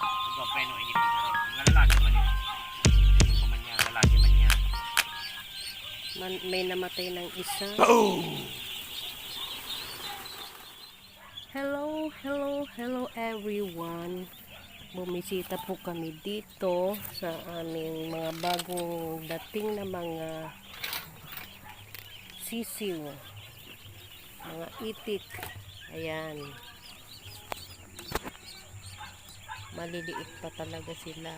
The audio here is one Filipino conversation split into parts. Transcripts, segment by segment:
Ikaw peno ini pagkaro. Mga lalaki man yun. Yung pa man niya, lalaki man niya. Man, may namatay ng isa. Hello, hello, hello everyone. Bumisita po kami dito sa aming mga bagong dating na mga sisiw. Mga itik. Ayan. Maliliit pa talaga sila.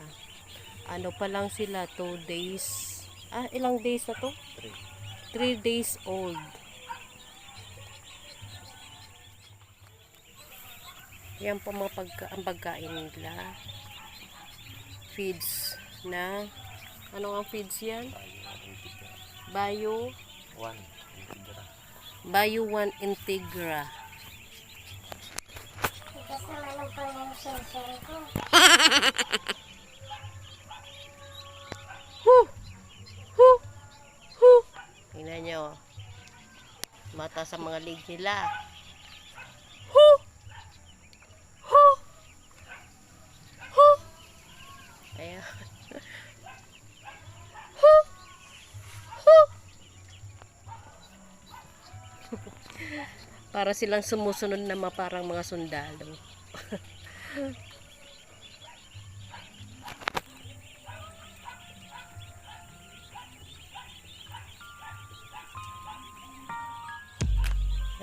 Ano pa lang sila, 2 days. Ah, ilang days na to? 3 days old. Yan po mga pagka, ang pagkain nila. Feeds na, ano ang feeds yan? Bio, One. Integra. Bio 1 Integra. Naman ang ko. Huh! Huh! Huh! Tingnan nyo. Mata sa mga leg nila. Huh! Huh! Huh! Ayan. Huh! Huh! Para silang sumusunod na parang mga sundalo.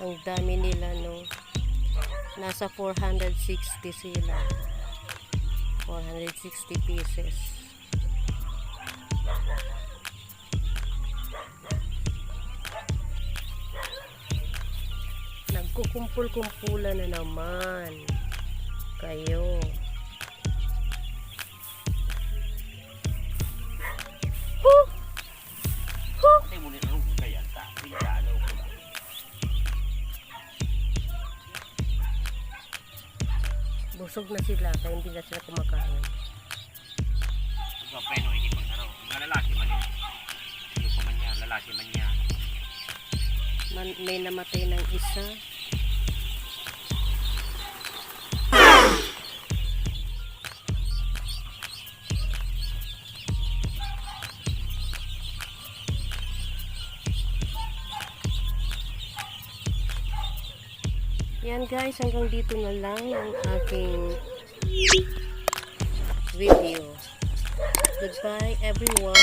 Ang dami nila, no? Nasa 460 sila. 460 pieces. Nagkukumpul-kumpulan na naman. Kayo. Huh! Huh! Hindi. Hindi. Busog na sila, kaya hindi na sila kumakain. Ikaw peno ini pagkaro. Mga lalaki man yun. Yung pa man niya, lalaki man niya. Man, may namatay ng isa. Yan guys, hanggang dito na lang ang aking video. Goodbye everyone.